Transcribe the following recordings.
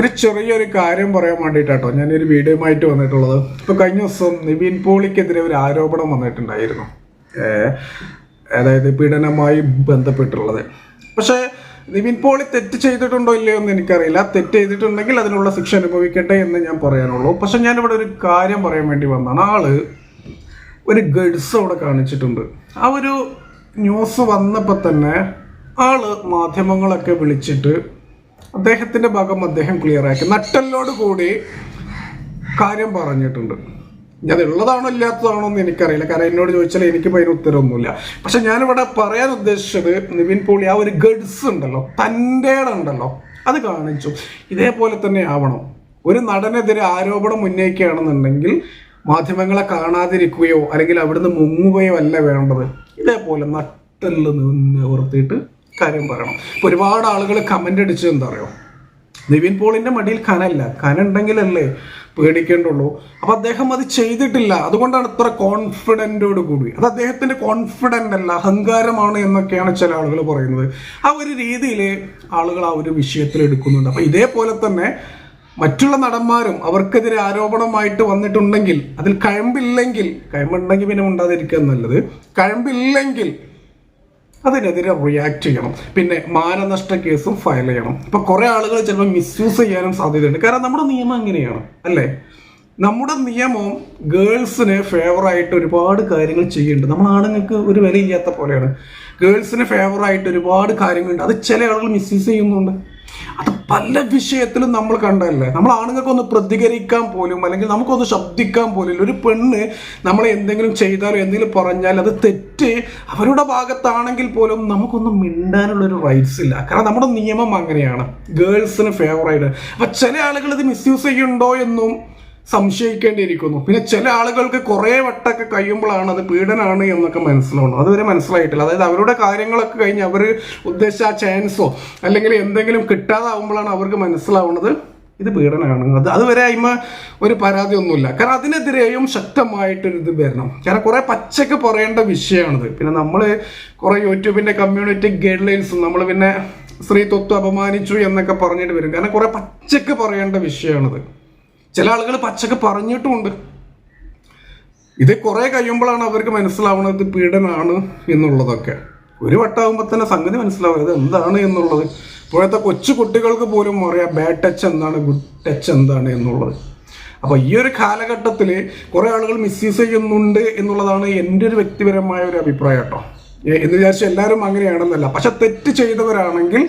ഒരു ചെറിയൊരു കാര്യം പറയാൻ വേണ്ടിയിട്ടാട്ടോ ഞാനൊരു വീഡിയോയുമായിട്ട് വന്നിട്ടുള്ളത്. ഇപ്പൊ കഴിഞ്ഞ ദിവസം നിവിൻ പോളിക്കെതിരെ ഒരു ആരോപണം വന്നിട്ടുണ്ടായിരുന്നു. അതായത് പീഡനമായി ബന്ധപ്പെട്ടുള്ളത്. പക്ഷേ നിവിൻ പോളി തെറ്റ് ചെയ്തിട്ടുണ്ടോ ഇല്ലയോ എന്ന് എനിക്കറിയില്ല. തെറ്റ് ചെയ്തിട്ടുണ്ടെങ്കിൽ അതിനുള്ള ശിക്ഷ അനുഭവിക്കട്ടെ എന്ന് ഞാൻ പറയാനുള്ളൂ. പക്ഷെ ഞാനിവിടെ ഒരു കാര്യം പറയാൻ വേണ്ടി വന്നാണ് ആൾ ഒരു ഗഡ്സ് അവിടെ കാണിച്ചിട്ടുണ്ട്. ആ ഒരു ന്യൂസ് വന്നപ്പോൾ തന്നെ ആൾ മാധ്യമങ്ങളൊക്കെ വിളിച്ചിട്ട് അദ്ദേഹത്തിന്റെ ഭാഗം അദ്ദേഹം ക്ലിയർ ആക്കി. നട്ടലിനോട് കൂടി കാര്യം പറഞ്ഞിട്ടുണ്ട്. അത് ഉള്ളതാണോ ഇല്ലാത്തതാണോ എന്ന് എനിക്കറിയില്ല. കാരണം എന്നോട് ചോദിച്ചാൽ എനിക്ക് അതിന് ഉത്തരവൊന്നുമില്ല പക്ഷെ ഞാനിവിടെ പറയാൻ ഉദ്ദേശിച്ചത് നിവിൻ പോളി ആ ഒരു ഗഡ്സ് ഉണ്ടല്ലോ. തന്റെ ഉണ്ടല്ലോ. അത് കാണിച്ചു. ഇതേപോലെ തന്നെ ആവണം. ഒരു നടനെതിരെ ആരോപണം ഉന്നയിക്കുകയാണെന്നുണ്ടെങ്കിൽ മാധ്യമങ്ങളെ കാണാതിരിക്കുകയോ അല്ലെങ്കിൽ അവിടുന്ന് മുങ്ങുകയോ അല്ല വേണ്ടത്. ഇതേപോലെ നട്ടൽ നിവർത്തിയിട്ട് കാര്യം പറയണം. ഒരുപാട് ആളുകൾ കമന്റ് അടിച്ചത് എന്താ പറയുക നിവിൻ പോളിന്റെ മടിയിൽ കനല്ല. കനുണ്ടെങ്കിലല്ലേ പേടിക്കേണ്ടുള്ളൂ. അപ്പൊ അദ്ദേഹം അത് ചെയ്തിട്ടില്ല. അതുകൊണ്ടാണ് ഇത്ര കോൺഫിഡന്റോട് കൂടി. അത് അദ്ദേഹത്തിന്റെ കോൺഫിഡന്റ് അല്ല അഹങ്കാരമാണ് എന്നൊക്കെയാണ് ചില ആളുകൾ പറയുന്നത്. ആ ഒരു രീതിയിൽ ആളുകൾ ആ ഒരു വിഷയത്തിൽ എടുക്കുന്നുണ്ട്. അപ്പൊ ഇതേപോലെ തന്നെ മറ്റുള്ള നടന്മാരും അവർക്കെതിരെ ആരോപണമായിട്ട് വന്നിട്ടുണ്ടെങ്കിൽ അതിൽ കഴമ്പില്ലെങ്കിൽ കഴമ്പുണ്ടെങ്കിൽ പിന്നെ ഉണ്ടാതിരിക്കുക നല്ലത്. കഴമ്പില്ലെങ്കിൽ അതിനെതിരെ റിയാക്ട് ചെയ്യണം. പിന്നെ മാനനഷ്ട കേസും ഫയൽ ചെയ്യണം. ഇപ്പൊ കുറെ ആളുകൾ ചിലപ്പോൾ മിസ്യൂസ് ചെയ്യാനും സാധ്യതയുണ്ട്. കാരണം നമ്മുടെ നിയമം അങ്ങനെയാണ് അല്ലേ? നമ്മുടെ നിയമം ഗേൾസിന് ഫേവറായിട്ട് ഒരുപാട് കാര്യങ്ങൾ ചെയ്യുന്നുണ്ട്. നമ്മൾ ആണുങ്ങൾക്ക് ഒരു വിലയില്ലാത്ത പോലെയാണ്. ഗേൾസിന് ഫേവറായിട്ട് ഒരുപാട് കാര്യങ്ങളുണ്ട്. അത് ചില ആളുകൾ മിസ്യൂസ് ചെയ്യുന്നുണ്ട്. അത് പല വിഷയത്തിലും നമ്മൾ കണ്ടല്ലേ നമ്മൾ ആണുങ്ങൾക്കൊന്ന് പ്രതികരിക്കാൻ പോലും അല്ലെങ്കിൽ നമുക്കൊന്ന് ശബ്ദിക്കാൻ പോലും ഒരു പെണ്ണ് നമ്മൾ എന്തെങ്കിലും ചെയ്താലോ എന്തെങ്കിലും പറഞ്ഞാൽ അത് തെറ്റ് അവരുടെ ഭാഗത്താണെങ്കിൽ പോലും നമുക്കൊന്നും മിണ്ടാനുള്ള ഒരു റൈറ്റ്സ് ഇല്ല. കാരണം നമ്മുടെ നിയമം അങ്ങനെയാണ്. ഗേൾസിന് ഫേവറായിട്ട് അപ്പൊ ചില ആളുകൾ ഇത് മിസ്യൂസ് ചെയ്യുന്നുണ്ടോ എന്നും സംശയിക്കേണ്ടിയിരിക്കുന്നു. പിന്നെ ചില ആളുകൾക്ക് കുറേ വട്ടമൊക്കെ കഴിയുമ്പോഴാണ് അത് പീഡനാണ് എന്നൊക്കെ മനസ്സിലാവുന്നത്. അതുവരെ മനസ്സിലായിട്ടില്ല. അതായത് അവരുടെ കാര്യങ്ങളൊക്കെ കഴിഞ്ഞ് അവർ ഉദ്ദേശിച്ച ആ ചാൻസോ അല്ലെങ്കിൽ എന്തെങ്കിലും കിട്ടാതാവുമ്പോഴാണ് അവർക്ക് മനസ്സിലാവുന്നത് ഇത് പീഡനമാണ്. അത് അതുവരെ അയിമ ഒരു പരാതി ഒന്നുമില്ല കാരണം അതിനെതിരെയും ശക്തമായിട്ടൊരു ഇത് വരണം. കാരണം കുറേ പച്ചക്ക് പറയേണ്ട വിഷയമാണിത്. പിന്നെ നമ്മൾ കുറേ യൂട്യൂബിന്റെ കമ്മ്യൂണിറ്റി ഗൈഡ് ലൈൻസും നമ്മൾ പിന്നെ സ്ത്രീത്വത്വം അപമാനിച്ചു എന്നൊക്കെ പറഞ്ഞിട്ട് വരും. കാരണം കുറേ പച്ചക്ക് പറയേണ്ട വിഷയമാണിത്. ചില ആളുകൾ പച്ചക്ക് പറഞ്ഞിട്ടുമുണ്ട്. ഇത് കുറെ കഴിയുമ്പോഴാണ് അവർക്ക് മനസ്സിലാവുന്നത് പീഡനാണ് എന്നുള്ളതൊക്കെ. ഒരു വട്ടാകുമ്പോൾ തന്നെ സംഗതി മനസ്സിലാവും. എന്താണ് എന്നുള്ളത്. ഇപ്പോഴത്തെ കൊച്ചു കുട്ടികൾക്ക് പോലും അറിയാം ബാഡ് ടച്ച് എന്താണ് ഗുഡ് ടച്ച് എന്താണ് എന്നുള്ളത്. അപ്പൊ ഈ ഒരു കാലഘട്ടത്തിൽ കുറെ ആളുകൾ മിസ്യൂസ് ചെയ്യുന്നുണ്ട് എന്നുള്ളതാണ് എന്റെ ഒരു വ്യക്തിപരമായ ഒരു അഭിപ്രായം കേട്ടോ. എന്ന് വിചാരിച്ച് എല്ലാവരും അങ്ങനെയാണെന്നല്ല. പക്ഷെ തെറ്റ് ചെയ്തവരാണെങ്കിൽ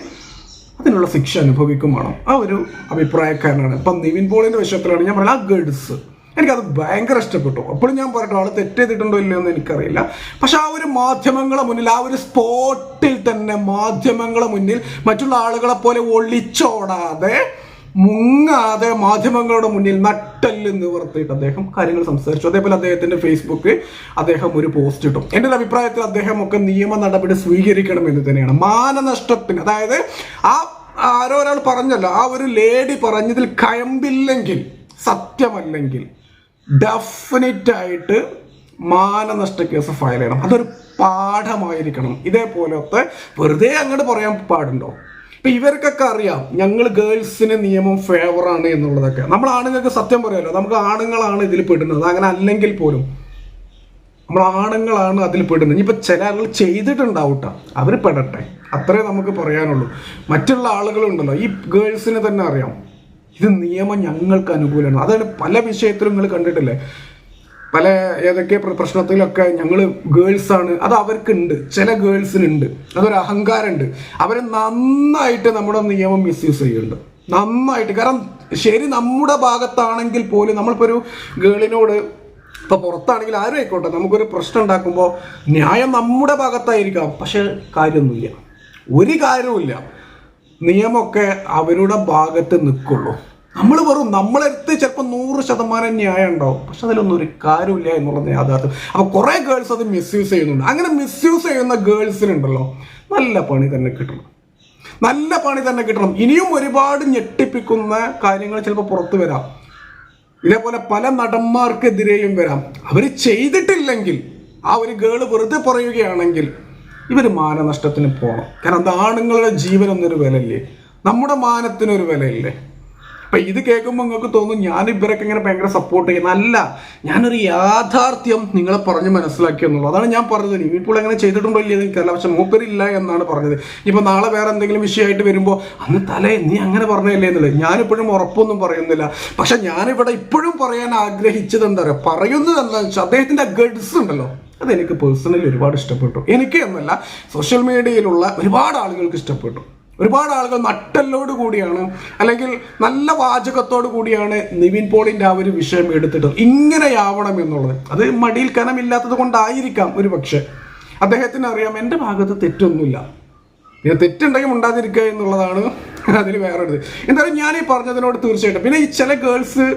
അതിനുള്ള ശിക്ഷ അനുഭവിക്കും വേണം. ആ ഒരു അഭിപ്രായക്കാരനാണ്. ഇപ്പം നിവിൻ പോളിന്റെ വിഷയത്തിലാണ് ഞാൻ പറയുന്നത് ആ ഗഡ്സ്. എനിക്കത് ഭയങ്കര ഇഷ്ടപ്പെട്ടു. അപ്പോഴും ഞാൻ പറഞ്ഞു ആൾ തെറ്റ് ചെയ്തിട്ടുണ്ടോ ഇല്ലയോ എന്ന് എനിക്കറിയില്ല. പക്ഷെ ആ ഒരു മാധ്യമങ്ങളെ മുന്നിൽ ആ ഒരു സ്പോട്ടിൽ തന്നെ മാധ്യമങ്ങളെ മുന്നിൽ മറ്റുള്ള ആളുകളെ പോലെ ഒളിച്ചോടാതെ മുങ്ങാതെ മാധ്യമങ്ങളുടെ മുന്നിൽ നട്ടൽ നിവർത്തിയിട്ട് അദ്ദേഹം കാര്യങ്ങൾ സംസാരിച്ചു. അതേപോലെ അദ്ദേഹത്തിന്റെ ഫേസ്ബുക്ക് അദ്ദേഹം ഒരു പോസ്റ്റ് ഇട്ടു. എന്റെ ഒരു അഭിപ്രായത്തിൽ അദ്ദേഹം ഒക്കെ നിയമ നടപടി സ്വീകരിക്കണം എന്ന് തന്നെയാണ്. മാനനഷ്ടത്തിന് അതായത് ആ ആരോ ഒരാൾ പറഞ്ഞല്ലോ ആ ഒരു ലേഡി പറഞ്ഞതിൽ കയമ്പില്ലെങ്കിൽ സത്യമല്ലെങ്കിൽ ഡെഫിനറ്റ് ആയിട്ട് മാനനഷ്ട കേസ് ഫയൽ ചെയ്യണം. അതൊരു പാഠമായിരിക്കണം. ഇതേപോലത്തെ വെറുതെ അങ്ങോട്ട് പറയാൻ പാടുണ്ടോ? ഇപ്പൊ ഇവർക്കൊക്കെ അറിയാം ഞങ്ങൾ ഗേൾസിന് നിയമം ഫേവർ ആണ് എന്നുള്ളതൊക്കെ. നമ്മൾ ആണുങ്ങൾക്ക് സത്യം പറയാമല്ലോ നമുക്ക് ആണുങ്ങളാണ് ഇതിൽ പെടുന്നത്. അങ്ങനെ അല്ലെങ്കിൽ പോലും നമ്മൾ ആണുങ്ങളാണ് അതിൽ പെടുന്നത്. ഇനിയിപ്പോൾ ചില ആളുകൾ ചെയ്തിട്ടുണ്ടാവട്ട. അവർ പെടട്ടെ. അത്രേ നമുക്ക് പറയാനുള്ളൂ. മറ്റുള്ള ആളുകളുണ്ടല്ലോ ഈ ഗേൾസിന് തന്നെ അറിയാം. ഇത് നിയമം ഞങ്ങൾക്ക് അനുകൂലമാണ്. അതാണ് പല വിഷയത്തിലും നിങ്ങൾ കണ്ടിട്ടില്ലേ? പല ഏതൊക്കെ പ്ര- പ്രശ്നത്തിലൊക്കെ ഞങ്ങൾ ഗേൾസ് ആണ്. അത് അവർക്കുണ്ട്. ചില ഗേൾസിനുണ്ട് അതൊരു അഹങ്കാരമുണ്ട്. അവർ നന്നായിട്ട് നമ്മുടെ നിയമം മിസ്യൂസ് ചെയ്യുന്നുണ്ട്. നന്നായിട്ട്. കാരണം ശരി നമ്മുടെ ഭാഗത്താണെങ്കിൽ പോലും നമ്മളിപ്പോൾ ഒരു ഗേളിനോട് ഇപ്പൊ പുറത്താണെങ്കിൽ ആരും ആയിക്കോട്ടെ. നമുക്കൊരു പ്രശ്നം ഉണ്ടാക്കുമ്പോൾ ന്യായം നമ്മുടെ ഭാഗത്തായിരിക്കാം. പക്ഷെ കാര്യമൊന്നുമില്ല. ഒരു കാര്യവുമില്ല. നിയമമൊക്കെ അവരുടെ ഭാഗത്ത് നിൽക്കുള്ളൂ. നമ്മൾ വെറും നമ്മളെടുത്ത് ചിലപ്പോൾ നൂറ് ശതമാനം ന്യായം ഉണ്ടാവും. പക്ഷെ അതിലൊന്നും ഒരു കാര്യമില്ല എന്നുള്ളത് യാഥാർത്ഥ്യം. അപ്പോൾ കുറേ ഗേൾസ് അത് മിസ്യൂസ് ചെയ്യുന്നുണ്ട്. അങ്ങനെ മിസ്യൂസ് ചെയ്യുന്ന ഗേൾസിനുണ്ടല്ലോ നല്ല പണി തന്നെ കിട്ടണം. നല്ല പണി തന്നെ കിട്ടണം. ഇനിയും ഒരുപാട് ഞെട്ടിപ്പിക്കുന്ന കാര്യങ്ങൾ ചിലപ്പോൾ പുറത്തു വരാം. ഇതേപോലെ പല നടന്മാർക്കെതിരെയും വരാം. അവർ ചെയ്തിട്ടില്ലെങ്കിൽ ആ ഒരു ഗേൾ വെറുതെ പറയുകയാണെങ്കിൽ ഇവർ മാനനഷ്ടത്തിന് പോകണം കാരണം അത് ആണുങ്ങളുടെ ജീവനൊന്നൊരു വിലയില്ലേ? നമ്മുടെ മാനത്തിനൊരു വിലയില്ലേ? അപ്പൊ ഇത് കേൾക്കുമ്പോൾ നിങ്ങൾക്ക് തോന്നും ഞാൻ ഇവരൊക്കെ ഇങ്ങനെ ഭയങ്കര സപ്പോർട്ട് ചെയ്യുന്ന അല്ല ഞാനൊരു യാഥാർത്ഥ്യം നിങ്ങളെ പറഞ്ഞ് മനസ്സിലാക്കി എന്നുള്ളൂ. അതാണ് ഞാൻ പറഞ്ഞത്. ഇപ്പോൾ എങ്ങനെ ചെയ്തിട്ടുണ്ടോ ഇല്ലേ എനിക്കല്ല പക്ഷെ മൂപ്പരില്ല എന്നാണ് പറഞ്ഞത്. ഇപ്പൊ നാളെ വേറെ എന്തെങ്കിലും വിഷയമായിട്ട് വരുമ്പോൾ അന്ന് തല നീ അങ്ങനെ പറഞ്ഞല്ലേ എന്നുള്ളത്? ഞാനിപ്പോഴും ഉറപ്പൊന്നും പറയുന്നില്ല. പക്ഷെ ഞാനിവിടെ ഇപ്പോഴും പറയാൻ ആഗ്രഹിച്ചത് എന്താ പറയുക പറയുന്നത് എന്താണെന്ന് വെച്ചാൽ അദ്ദേഹത്തിന്റെ ഗഡ്സ് ഉണ്ടല്ലോ. അതെനിക്ക് പേഴ്സണലി ഒരുപാട് ഇഷ്ടപ്പെട്ടു. എനിക്ക് എന്നല്ല സോഷ്യൽ മീഡിയയിലുള്ള ഒരുപാട് ആളുകൾക്ക് ഇഷ്ടപ്പെട്ടു. ഒരുപാട് ആളുകൾ നട്ടല്ലോട് കൂടിയാണ് അല്ലെങ്കിൽ നല്ല വാചകത്തോട് കൂടിയാണ് നിവിൻ പോളിന്റെ ആ ഒരു വിഷയം എടുത്തിട്ടത് ഇങ്ങനെയാവണം എന്നുള്ളത്. അത് മടിയിൽ കനമില്ലാത്തത് കൊണ്ടായിരിക്കാം ഒരു പക്ഷേ. അദ്ദേഹത്തിന് അറിയാം എന്റെ ഭാഗത്ത് തെറ്റൊന്നുമില്ല. പിന്നെ തെറ്റുണ്ടെങ്കിൽ ഉണ്ടാതിരിക്കുക എന്നുള്ളതാണ് അതിൽ വേറെ എന്തായാലും ഞാൻ ഈ പറഞ്ഞതിനോട് തീർച്ചയായിട്ടും. പിന്നെ ഈ ചില ഗേൾസ്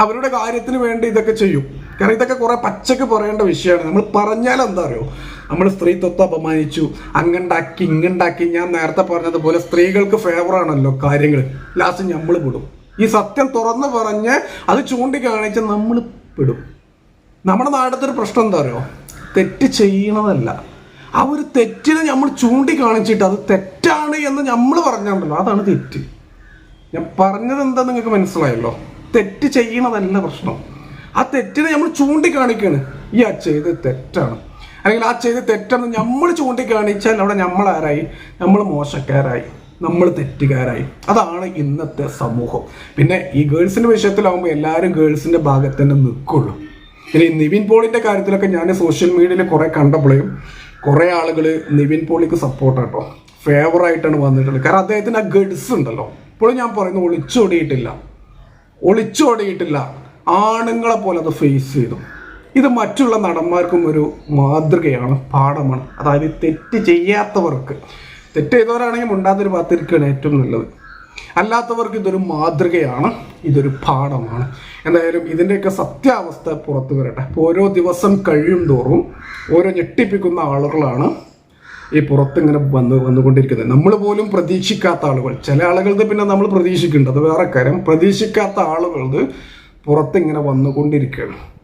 അവരുടെ കാര്യത്തിന് വേണ്ടി ഇതൊക്കെ ചെയ്യും. കാരണം ഇതൊക്കെ കുറെ പച്ചക്ക് പറയേണ്ട വിഷയമാണ്. നമ്മൾ പറഞ്ഞാൽ എന്താ അറിയോ? നമ്മൾ സ്ത്രീത്വത്തെ അപമാനിച്ചു. അങ്ങണ്ടാക്കി ഇങ്ങണ്ടാക്കി. ഞാൻ നേരത്തെ പറഞ്ഞതുപോലെ സ്ത്രീകൾക്ക് ഫേവറാണല്ലോ കാര്യങ്ങൾ ലാസ്റ്റ് നമ്മൾ പെടും. ഈ സത്യം തുറന്നു പറഞ്ഞ് അത് ചൂണ്ടിക്കാണിച്ച് നമ്മൾ പെടും. നമ്മുടെ നാടത്തെ ഒരു പ്രശ്നം എന്താ പറയുക തെറ്റ് ചെയ്യണതല്ല. ആ ഒരു തെറ്റിനെ നമ്മൾ ചൂണ്ടിക്കാണിച്ചിട്ട് അത് തെറ്റാണ് എന്ന് നമ്മൾ പറഞ്ഞുണ്ടല്ലോ. അതാണ് തെറ്റ്. ഞാൻ പറഞ്ഞത് എന്താ നിങ്ങൾക്ക് മനസ്സിലായല്ലോ? തെറ്റ് ചെയ്യണതല്ല പ്രശ്നം. ആ തെറ്റിനെ നമ്മൾ ചൂണ്ടിക്കാണിക്കാണ്. ഈ ആ ചെയ്ത് തെറ്റാണ്. അല്ലെങ്കിൽ ആ ചെയ്ത് തെറ്റെന്ന് നമ്മൾ ചൂണ്ടിക്കാണിച്ചാൽ അവിടെ നമ്മൾ ആരായി നമ്മൾ മോശക്കാരായി. നമ്മൾ തെറ്റുകാരായി. അതാണ് ഇന്നത്തെ സമൂഹം. പിന്നെ ഈ ഗേൾസിന്റെ വിഷയത്തിലാവുമ്പോൾ എല്ലാവരും ഗേൾസിന്റെ ഭാഗത്ത് തന്നെ നിൽക്കുള്ളൂ പിന്നെ നിവിൻ പോളിന്റെ കാര്യത്തിലൊക്കെ ഞാൻ സോഷ്യൽ മീഡിയയിൽ കുറേ കണ്ടപ്പോഴും കുറേ ആളുകൾ നിവിൻ പോളിക്ക് സപ്പോർട്ടാട്ടോ ഫേവർ ആയിട്ടാണ് വന്നിട്ടുള്ളത്. കാരണം അദ്ദേഹത്തിന് ആ ഗഡ്സ് ഉണ്ടല്ലോ. ഇപ്പോഴും ഞാൻ പറയുന്നു ഒളിച്ചോടിയിട്ടില്ല. ഒളിച്ചോടിയിട്ടില്ല. ആണുങ്ങളെ പോലെ അത് ഫേസ് ചെയ്തു. ഇത് മറ്റുള്ള നടന്മാർക്കും ഒരു മാതൃകയാണ് പാഠമാണ്. അതായത് തെറ്റ് ചെയ്യാത്തവർക്ക്. തെറ്റ് ചെയ്തവരാണെങ്കിൽ മുണ്ടാത്തൊരു ഭാഗത്തിരിക്കുകയാണ് ഏറ്റവും നല്ലത്. അല്ലാത്തവർക്ക് ഇതൊരു മാതൃകയാണ് ഇതൊരു പാഠമാണ്. എന്തായാലും ഇതിന്റെയൊക്കെ സത്യാവസ്ഥ പുറത്തു വരട്ടെ. ഓരോ ദിവസം കഴിയും തോറും ഓരോ ഞെട്ടിപ്പിക്കുന്ന ആളുകളാണ് ഈ പുറത്ത് ഇങ്ങനെ വന്ന് വന്നുകൊണ്ടിരിക്കുന്നത്. നമ്മൾ പോലും പ്രതീക്ഷിക്കാത്ത ആളുകൾ. ചില ആളുകളത് പിന്നെ നമ്മൾ പ്രതീക്ഷിക്കുന്നുണ്ട്. അത് വേറെ കാര്യം. പ്രതീക്ഷിക്കാത്ത ആളുകളത് പുറത്ത് ഇങ്ങനെ വന്നുകൊണ്ടിരിക്കുകയാണ്.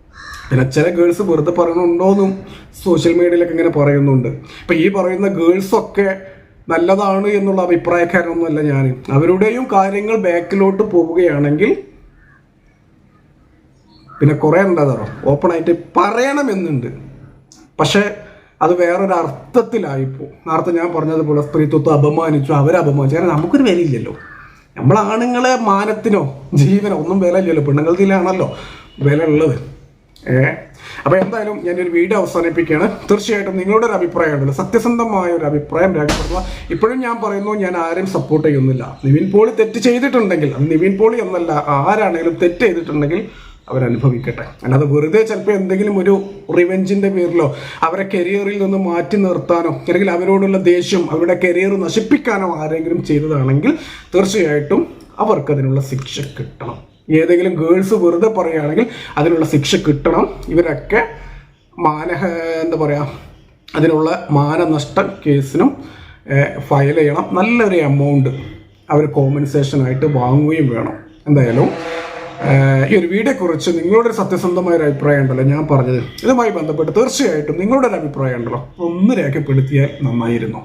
പിന്നെ ചില ഗേൾസ് വെറുതെ പറയണുണ്ടോയെന്നും സോഷ്യൽ മീഡിയയിലൊക്കെ ഇങ്ങനെ പറയുന്നുണ്ട്. അപ്പൊ ഈ പറയുന്ന ഗേൾസൊക്കെ നല്ലതാണ് എന്നുള്ള അഭിപ്രായക്കാരൊന്നുമല്ല ഞാൻ അവരുടെയും കാര്യങ്ങൾ ബാക്കിലോട്ട് പോവുകയാണെങ്കിൽ പിന്നെ കുറേ ഓപ്പൺ ആയിട്ട് പറയണമെന്നുണ്ട്. പക്ഷെ അത് വേറൊരർത്ഥത്തിലായിപ്പോ നേരത്തെ ഞാൻ പറഞ്ഞതുപോലെ സ്ത്രീത്വത്തെ അപമാനിച്ചു അവരെ അപമാനിച്ചു. കാരണം നമുക്കൊരു വിലയില്ലല്ലോ. നമ്മളാണുങ്ങളെ മാനത്തിനോ ജീവനോ ഒന്നും വില ഇല്ലല്ലോ പെണ്ണുങ്ങൾക്കില്ലാണല്ലോ വില ഉള്ളത് ഏ? അപ്പൊ എന്തായാലും ഞാനൊരു വീഡിയോ അവസാനിപ്പിക്കുകയാണ്. തീർച്ചയായിട്ടും നിങ്ങളുടെ ഒരു അഭിപ്രായം ഉണ്ടല്ലോ. സത്യസന്ധമായ ഒരു അഭിപ്രായം രേഖപ്പെടുത്തുക. ഇപ്പോഴും ഞാൻ പറയുന്നു ഞാൻ ആരെയും സപ്പോർട്ട് ചെയ്യുന്നില്ല. നിവിൻ പോളി തെറ്റ് ചെയ്തിട്ടുണ്ടെങ്കിൽ നിവിൻ പോളി എന്നല്ല ആരാണെങ്കിലും തെറ്റ് ചെയ്തിട്ടുണ്ടെങ്കിൽ അവരനുഭവിക്കട്ടെ അല്ലാതെ വെറുതെ ചിലപ്പോൾ എന്തെങ്കിലും ഒരു റിവെഞ്ചിന്റെ പേരിലോ അവരെ കരിയറിൽ നിന്ന് മാറ്റി നിർത്താനോ അല്ലെങ്കിൽ അവരോടുള്ള ദേഷ്യം അവരുടെ കരിയർ നശിപ്പിക്കാനോ ആരെങ്കിലും ചെയ്തതാണെങ്കിൽ തീർച്ചയായിട്ടും അവർക്കതിനുള്ള ശിക്ഷ കിട്ടണം. ഏതെങ്കിലും ഗേൾസ് വെറുതെ പറയുകയാണെങ്കിൽ അതിനുള്ള ശിക്ഷ കിട്ടണം. ഇവരൊക്കെ മാനഹ എന്താ പറയുക അതിനുള്ള മാനനഷ്ട കേസിനും ഫയൽ ചെയ്യണം. നല്ലൊരു എമൗണ്ട് അവർ കോമ്പൻസേഷനായിട്ട് വാങ്ങുകയും വേണം. എന്തായാലും ഈ ഒരു വീഡിയോ കുറിച്ച് നിങ്ങളുടെ ഒരു സത്യസന്ധമായ ഒരു അഭിപ്രായം ഉണ്ടല്ലോ ഞാൻ പറഞ്ഞത്. ഇതുമായി ബന്ധപ്പെട്ട് തീർച്ചയായിട്ടും നിങ്ങളുടെ ഒരു അഭിപ്രായം ഉണ്ടല്ലോ. ഒന്ന് രേഖപ്പെടുത്തിയാൽ നന്നായിരുന്നു.